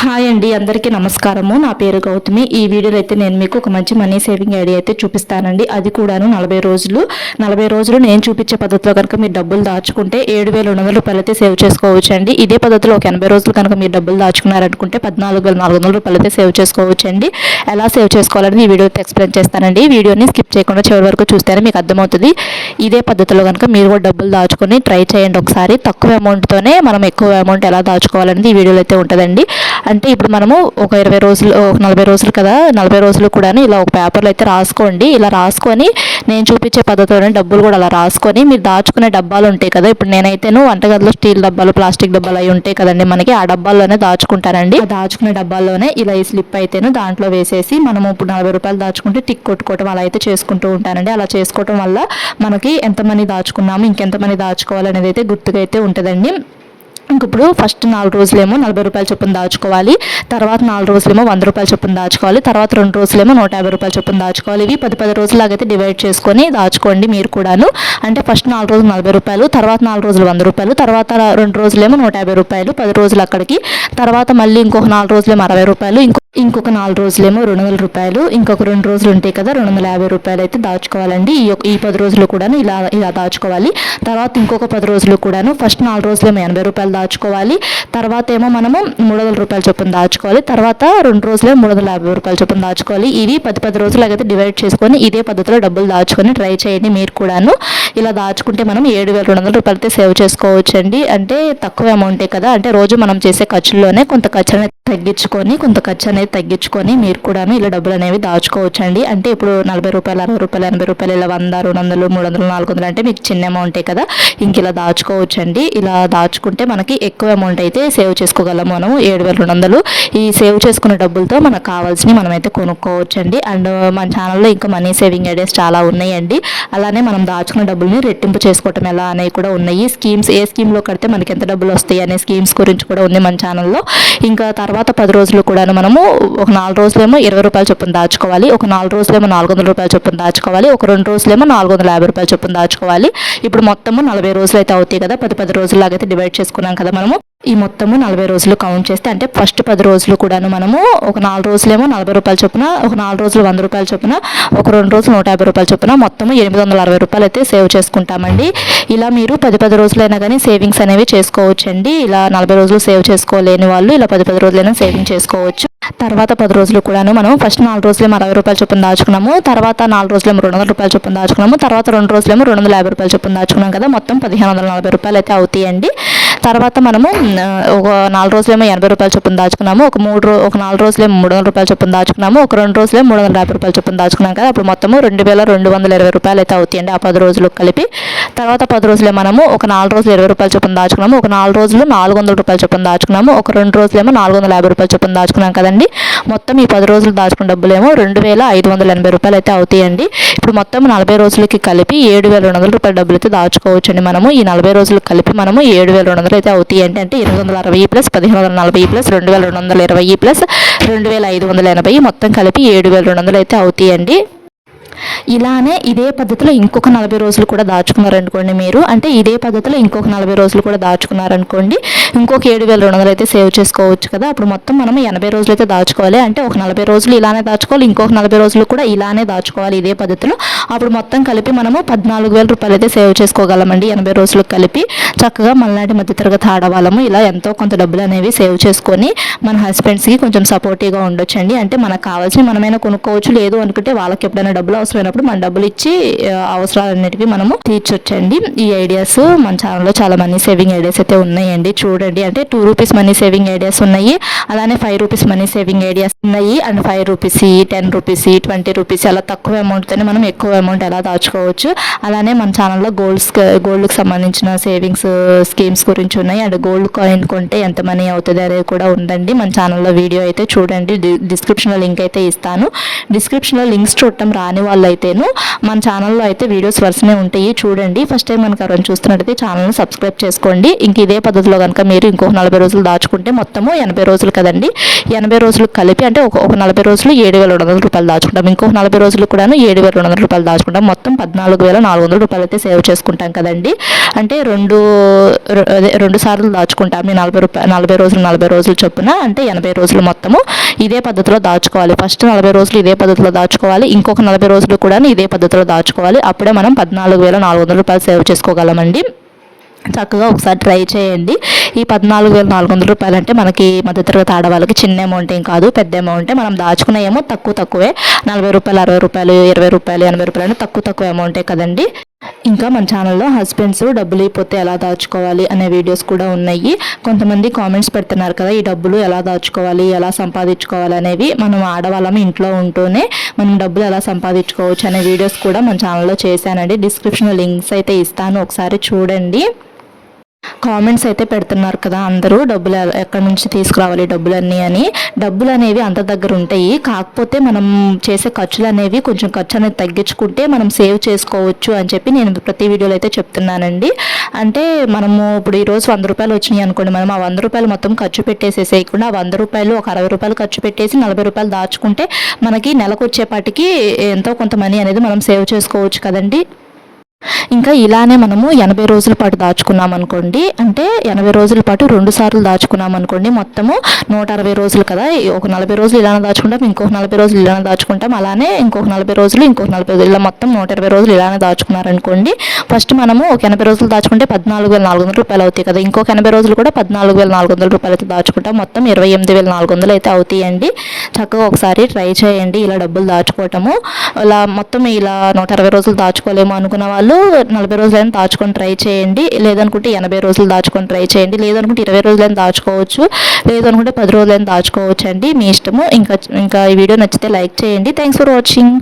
Hi అండి అందరికీ నమస్కారము. నా పేరు గౌతమి. ఈ వీడియోలో అయితే నేను మీకు ఒక మంచి మనీ సేవింగ్ ఐడియా అయితే చూపిస్తానండి. అది కూడాను నలభై రోజులు. నలభై రోజులు నేను చూపించే పద్ధతిలో కనుక మీరు డబ్బులు దాచుకుంటే ఏడు వేల రెండు వందల రూపాయలు అయితే సేవ్ చేసుకోవచ్చు అండి ఇదే పద్ధతిలో ఒక ఎనభై రోజులు కనుక మీరు డబ్బులు దాచుకున్నారనుకుంటే పద్నాలుగు వేల నాలుగు వందల రూపాయలు అయితే సేవ్ చేసుకోవచ్చు అండి ఎలా సేవ్ చేసుకోవాలని ఈ వీడియో ఎక్స్ప్లెయిన్ చేస్తానండి. వీడియోని స్కిప్ చేయకుండా చివరి వరకు చూస్తేనే మీకు అర్థమవుతుంది. ఇదే పద్ధతిలో కనుక మీరు కూడా డబ్బులు దాచుకొని ట్రై చేయండి ఒకసారి. తక్కువ అమౌంట్తోనే మనం ఎక్కువ అమౌంట్ ఎలా దాచుకోవాలనేది ఈ వీడియోలో అయితే ఉంటుందండి. అంటే ఇప్పుడు మనము ఒక ఇరవై రోజులు ఒక నలభై రోజులు కదా నలభై రోజులు కూడా ఇలా ఒక పేపర్లో అయితే రాసుకోండి. ఇలా రాసుకొని నేను చూపించే పద్ధతిలోనే డబ్బులు కూడా అలా రాసుకొని మీరు దాచుకునే డబ్బాలు ఉంటాయి కదా ఇప్పుడు నేనైతేను వంటగదిలో స్టీల్ డబ్బాలు ప్లాస్టిక్ డబ్బాలు అవి ఉంటాయి కదండి మనకి ఆ డబ్బాల్లోనే దాచుకుంటానండి. దాచుకునే డబ్బాల్లోనే ఇలా ఈ స్లిప్ అయితేను దాంట్లో వేసేసి మనము ఇప్పుడు నలభై రూపాయలు దాచుకుంటే టిక్ కొట్టుకోవటం అలా అయితే చేసుకుంటూ ఉంటానండి. అలా చేసుకోవటం వల్ల మనకి ఎంత మనీ దాచుకున్నాము ఇంకెంత మనీ దాచుకోవాలనేది అయితే గుర్తుగా అయితే ఉంటుందండి. ఇప్పుడు ఫస్ట్ నాలుగు రోజులేమో నలభై రూపాయల చొప్పున దాచుకోవాలి. తర్వాత నాలుగు రోజులేమో వంద రూపాయల చొప్పున దాచుకోవాలి. తర్వాత రెండు రోజులేమో నూట యాభై రూపాయల చొప్పున దాచుకోవాలి. ఇవి పది పది రోజులాగైతే డివైడ్ చేసుకొని దాచుకోండి మీరు కూడాను. అంటే ఫస్ట్ నాలుగు రోజులు నలభై రూపాయలు తర్వాత నాలుగు రోజులు వంద రూపాయలు తర్వాత రెండు రోజులేమో నూట యాభై రూపాయలు పది రోజులు అక్కడికి. తర్వాత మళ్ళీ ఇంకొక నాలుగు రోజులేమో అరవై రూపాయలు ఇంకో ఇంకొక నాలుగు రోజులేమో రెండు వందల రూపాయలు ఇంకొక రెండు రోజులు ఉంటాయి కదా రెండు వందల యాభై రూపాయలు అయితే దాచుకోవాలండి. ఈ ఈ పది రోజులు కూడాను ఇలా ఇలా దాచుకోవాలి. తర్వాత ఇంకొక పది రోజులు కూడాను ఫస్ట్ నాలుగు రోజులేమో ఎనభై రూపాయలు దాచుకోవాలి. తర్వాత ఏమో మనము మూడు వందల రూపాయల చొప్పున దాచుకోవాలి. తర్వాత రెండు రోజులే మూడు వందల యాభై రూపాయల చొప్పున దాచుకోవాలి. ఇవి పది పది రోజులు అయితే డివైడ్ చేసుకొని ఇదే పద్ధతిలో డబ్బులు దాచుకొని ట్రై చేయండి మీరు కూడాను. ఇలా దాచుకుంటే మనం ఏడు వేల రెండు వందల రూపాయలతో సేవ్ చేసుకోవచ్చండి. అంటే తక్కువ అమౌంటే కదా. అంటే రోజు మనం చేసే ఖర్చుల్లోనే కొంత ఖర్చు అనేది తగ్గించుకొని కొంత ఖర్చు అనేది తగ్గించుకొని మీరు కూడాను ఇలా డబ్బులు అనేవి దాచుకోవచ్చు అండి అంటే ఇప్పుడు నలభై రూపాయలు అరవై రూపాయలు ఎనభై రూపాయలు ఇలా వంద రెండు వందలు మూడు వందలు నాలుగు వందలు అంటే మీకు చిన్న అమౌంటే కదా. ఇంక ఇలా దాచుకోవచ్చు అండి ఇలా దాచుకుంటే మనకి ఎక్కువ అమౌంట్ అయితే సేవ్ చేసుకోగలము మనము. ఏడు వేల రెండు వందలు ఈ సేవ్ చేసుకున్న డబ్బులతో మనకు కావాల్సినవి మనమైతే కొనుక్కోవచ్చు అండి అండ్ మన ఛానల్లో ఇంకా మనీ సేవింగ్ ఐడియాస్ చాలా ఉన్నాయండి. అలానే మనం దాచుకున్న డబ్బుల్ని రెట్టింపు చేసుకోవటం ఎలా అనేవి కూడా ఉన్నాయి. స్కీమ్స్ ఏ స్కీమ్లో కడితే మనకి ఎంత డబ్బులు వస్తాయి అనే స్కీమ్స్ గురించి కూడా ఉంది మన ఛానల్లో. ఇంకా తర్వాత తర్వాత పది రోజులు కూడాను మనము ఒక నాలుగు రోజులేమో ఇరవై రూపాయల చొప్పున దాచుకోవాలి ఒక నాలుగు రోజులేమో నాలుగు వందల రూపాయల చొప్పున దాచుకోవాలి ఒక రెండు రోజులేమో నాలుగు వందల యాభై రూపాయలు చొప్పున దాచుకోవాలి. ఇప్పుడు మొత్తము నలభై రోజులు అయితే అవుతాయి కదా పది పది రోజులాగైతే డివైడ్ చేసుకున్నాం కదా మనము. ఈ మొత్తము నలభై రోజులు కౌంట్ చేస్తే అంటే ఫస్ట్ పది రోజులు కూడాను మనము ఒక నాలుగు రోజులేమో నలభై రూపాయల చొప్పున ఒక నాలుగు రోజులు వంద రూపాయల చొప్పున ఒక రెండు రోజులు నూట యాభై రూపాయల చొప్పున మొత్తము ఎనిమిది వందల అరవై రూపాయలు అయితే సేవ్ చేసుకుంటామండి. ఇలా మీరు పది పది రోజులైనా కానీ సేవింగ్స్ అనేవి చేసుకోవచ్చండి. ఇలా నలభై రోజులు సేవ్ చేసుకోలేని వాళ్ళు ఇలా పది పది రోజులైనా సేవింగ్ చేసుకోవచ్చు. తర్వాత పది రోజులు కూడాను మనం ఫస్ట్ నాలుగు రోజులేమో అరవై రూపాయల చొప్పున దాచుకున్నాము. తర్వాత నాలుగు రోజులేమో రెండు వందల రూపాయల చొప్పున దాచుకున్నాము. తర్వాత రెండు రోజులేమో రెండు వందల యాభై రూపాయల చొప్పున దాచుకున్నాం కదా మొత్తం పదిహేను వందల నలభై రూపాయలు అయితే అవుతాయండి. తర్వాత మనము ఒక నాలుగు రోజులేమో ఎనభై రూపాయలు చొప్పున దాచుకున్నాము ఒక మూడు రో ఒక నాలుగు రోజులేమో మూడు వందల రూపాయల చొప్పున దాచుకున్నాము ఒక రెండు రోజులేమో మూడు వందల యాభై రూపాయలు చొప్పున దాచుకున్నాం కదా అప్పుడు మొత్తము రెండు వేల రెండు వందల ఇరవై రూపాయలు అయితే అవుతాయండి ఆ పది రోజులు కలిపి. తర్వాత పది రోజులే మనము ఒక నాలుగు రోజులు ఇరవై రూపాయల చొప్పున దాచుకున్నాము ఒక నాలుగు రోజులు నాలుగు వందల రూపాయల చొప్పున దాచుకున్నాము ఒక రెండు రోజులేమో నాలుగు వందల యాభై రూపాయలు చొప్పున దాచుకున్నాం కదండి. మొత్తం ఈ పది రోజులు దాచుకున్న డబ్బులేమో రెండు వేల ఐదు వందల ఎనభై రూపాయలు అయితే అవుతాయండి. ఇప్పుడు మొత్తం నలభై రోజులకి కలిపి ఏడు వేల రెండు వందల రూపాయల డబ్బులు అయితే దాచుకోవచ్చండి మనము. ఈ నలభై రోజులు కలిపి మనము ఏడు వేల రెండు వందల అయితే అవుతాయండి అంటే ఎనిమిది వందల అరవై ప్లస్ పదిహేను వందల నలభై ప్లస్ రెండు వేల రెండు వందల ఇరవై ప్లస్ రెండు వేల ఐదు వందల ఎనభై మొత్తం కలిపి ఏడు వేల రెండు వందలు అయితే అవుతాయండి. ఇలానే ఇదే పద్ధతిలో ఇంకొక నలభై రోజులు కూడా దాచుకున్నారనుకోండి మీరు. అంటే ఇదే పద్ధతిలో ఇంకొక నలభై రోజులు కూడా దాచుకున్నారనుకోండి. ఇంకొక ఏడు వేల రెండు వందలు అయితే సేవ్ చేసుకోవచ్చు కదా. అప్పుడు మొత్తం మనం ఎనభై రోజులు అయితే దాచుకోవాలి. అంటే ఒక నలభై రోజులు ఇలానే దాచుకోవాలి. ఇంకొక నలభై రోజులు కూడా ఇలానే దాచుకోవాలి ఇదే పద్ధతిలో. అప్పుడు మొత్తం కలిపి మనము పద్నాలుగు వేల రూపాయలు అయితే సేవ్ చేసుకోగలమండి ఎనభై రోజులకు కలిపి. చక్కగా మళ్ళాంటి మధ్యతరగతి ఆడవాళ్ళము ఇలా ఎంతో కొంత డబ్బులు అనేవి సేవ్ చేసుకొని మన హస్బెండ్స్కి కొంచెం సపోర్టివ్గా ఉండొచ్చండి. అంటే మనకు కావాల్సిన మనమైనా కొనుక్కోవచ్చు. లేదు అనుకుంటే వాళ్ళకి ఎప్పుడైనా డబ్బులు అవసరమైనప్పుడు మన డబ్బులు ఇచ్చి అవసరాలన్నిటికీ మనము తీర్చొచ్చండి. ఈ ఐడియాస్ మన ఛానల్లో చాలా మనీ సేవింగ్ ఐడియాస్ అయితే ఉన్నాయండి. చూడండి. అంటే two rupees money saving ideas ఉన్నాయి. అలానే five rupees money saving ideas ఉన్నాయి. And five rupees ten rupees twenty rupees అలా తక్కువ అమౌంట్తోనే మనం ఎక్కువ అమౌంట్ ఎలా దాచుకోవచ్చు. అలానే మన ఛానల్లో గోల్డ్స్ గోల్డ్కి సంబంధించిన సేవింగ్స్ స్కీమ్స్ గురించి ఉన్నాయి. అండ్ గోల్డ్ కాయిన్ కొంటే ఎంత మనీ అవుతుంది అనేది కూడా ఉందండి. మన ఛానల్లో వీడియో అయితే చూడండి. డిస్క్రిప్షన్లో లింక్ అయితే ఇస్తాను. డిస్క్రిప్షన్లో లింక్స్ చూడటం రాని వాళ్ళు వాళ్ళు అయితేను మన ఛానల్లో అయితే వీడియోస్ వరుసనే ఉంటాయి. చూడండి. ఫస్ట్ టైం మనకు ఎవరైనా చూస్తున్నట్టయితే ఛానల్ని సబ్స్క్రైబ్ చేసుకోండి. ఇంక ఇదే పద్ధతిలో కనుక మీరు ఇంకొక నలభై రోజులు దాచుకుంటే మొత్తము ఎనభై రోజులు కదండి. ఎనభై రోజులు కలిపి అంటే ఒక ఒక నలభై రోజులు ఏడు వేల రెండు వందల రూపాయలు దాచుకుంటాం. ఇంకొక నలభై రోజులు కూడాను ఏడు వేల రెండు వందల రూపాయలు దాచుకుంటాం. మొత్తం పద్నాలుగు వేల నాలుగు వందల రూపాయలు అయితే సేవ్ చేసుకుంటాం కదండి. అంటే రెండు అదే రెండు సార్లు దాచుకుంటాం. ఈ నలభై రూపాయలు నలభై రోజులు నలభై రోజులు చొప్పున అంటే ఎనభై రోజులు మొత్తము ఇదే పద్ధతిలో దాచుకోవాలి. ఫస్ట్ నలభై రోజులు ఇదే పద్ధతిలో దాచుకోవాలి. ఇంకొక నలభై రోజులు కూడా ఇదే పద్ధతిలో దాచుకోవాలి. అప్పుడే మనం పద్నాలుగు వేల నాలుగు వందల రూపాయలు సేవ్ చేసుకోగలమండి. చక్కగా ఒకసారి ట్రై చేయండి. ఈ పద్నాలుగు వేల నాలుగు వందల రూపాయలు అంటే మనకి మధ్యతరగతి ఆడవాళ్ళకి చిన్న అమౌంట్ ఏం కాదు పెద్ద అమౌంటే. మనం దాచుకునే ఏమో తక్కువ తక్కువే. నలభై రూపాయలు అరవై రూపాయలు ఇరవై రూపాయలు ఎనభై రూపాయలు అంటే తక్కువ తక్కువ అమౌంటే కదండి. ఇంకా మన ఛానల్లో హస్బెండ్స్ డబ్బులు అయిపోతే ఎలా దాచుకోవాలి అనే వీడియోస్ కూడా ఉన్నాయి. కొంతమంది కామెంట్స్ పెడుతున్నారు కదా ఈ డబ్బులు ఎలా దాచుకోవాలి ఎలా సంపాదించుకోవాలి అనేవి. మనం ఆడవాళ్ళం ఇంట్లో ఉంటూనే మనం డబ్బులు ఎలా సంపాదించుకోవచ్చు అనే వీడియోస్ కూడా మన ఛానల్లో చేశానండి. డిస్క్రిప్షన్లో లింక్స్ అయితే ఇస్తాను. ఒకసారి చూడండి. కామెంట్స్ అయితే పెడుతున్నారు కదా అందరూ డబ్బులు ఎక్కడి నుంచి తీసుకురావాలి డబ్బులన్నీ అని. డబ్బులు అనేవి అంత దగ్గర ఉంటాయి. కాకపోతే మనం చేసే ఖర్చులు అనేవి కొంచెం ఖర్చు అనేది తగ్గించుకుంటే మనం సేవ్ చేసుకోవచ్చు అని చెప్పి నేను ప్రతి వీడియోలో అయితే చెప్తున్నానండి. అంటే మనము ఇప్పుడు ఈరోజు వంద రూపాయలు వచ్చినాయి అనుకోండి మనం ఆ వంద రూపాయలు మొత్తం ఖర్చు పెట్టేసేసేయకుండా ఆ వంద రూపాయలు ఒక అరవై రూపాయలు ఖర్చు పెట్టేసి నలభై రూపాయలు దాచుకుంటే మనకి నెలకు వచ్చేపాటికి ఎంతో కొంత మనీ అనేది మనం సేవ్ చేసుకోవచ్చు కదండి. ఇంకా ఇలానే మనము ఎనభై రోజుల పాటు దాచుకున్నాం అనుకోండి. అంటే ఎనభై రోజుల పాటు రెండు సార్లు దాచుకున్నాం అనుకోండి. మొత్తము నూట అరవై రోజులు కదా. ఒక నలభై రోజులు ఇలానే దాచుకుంటాం ఇంకొక నలభై రోజులు ఇలానే దాచుకుంటాం. అలానే ఇంకొక నలభై రోజులు ఇంకొక నలభై రోజులు. ఇలా మొత్తం నూట ఇరవై రోజులు ఇలానే దాచుకున్నారనుకోండి ఫస్ట్ మనము ఒక ఎనభై రోజులు దాచుకుంటే పద్నాలుగు వేల నాలుగు వందల రూపాయలు అవుతాయి కదా. ఇంకొక ఎనభై రోజులు కూడా పద్నాలుగు వేల నాలుగు వందల రూపాయలు అయితే దాచుకుంటాం. మొత్తం ఇరవై ఎనిమిది వేల నాలుగు వందలు అయితే అవుతాయండి. చక్కగా ఒకసారి ట్రై చేయండి. ఇలా డబ్బులు దాచుకోవటము. ఇలా మొత్తం ఇలా నూట అరవై రోజులు దాచుకోలేము అనుకున్న వాళ్ళు వాళ్ళు నలభై రోజులైనా దాచుకొని ట్రై చేయండి. లేదనుకుంటే ఎనభై రోజులు దాచుకొని ట్రై చేయండి. లేదనుకుంటే ఇరవై రోజులైనా దాచుకోవచ్చు. లేదనుకుంటే పది రోజులైనా దాచుకోవచ్చు అండి మీ ఇష్టము. ఇంకా ఇంకా ఈ వీడియో నచ్చితే లైక్ చేయండి. Thanks for watching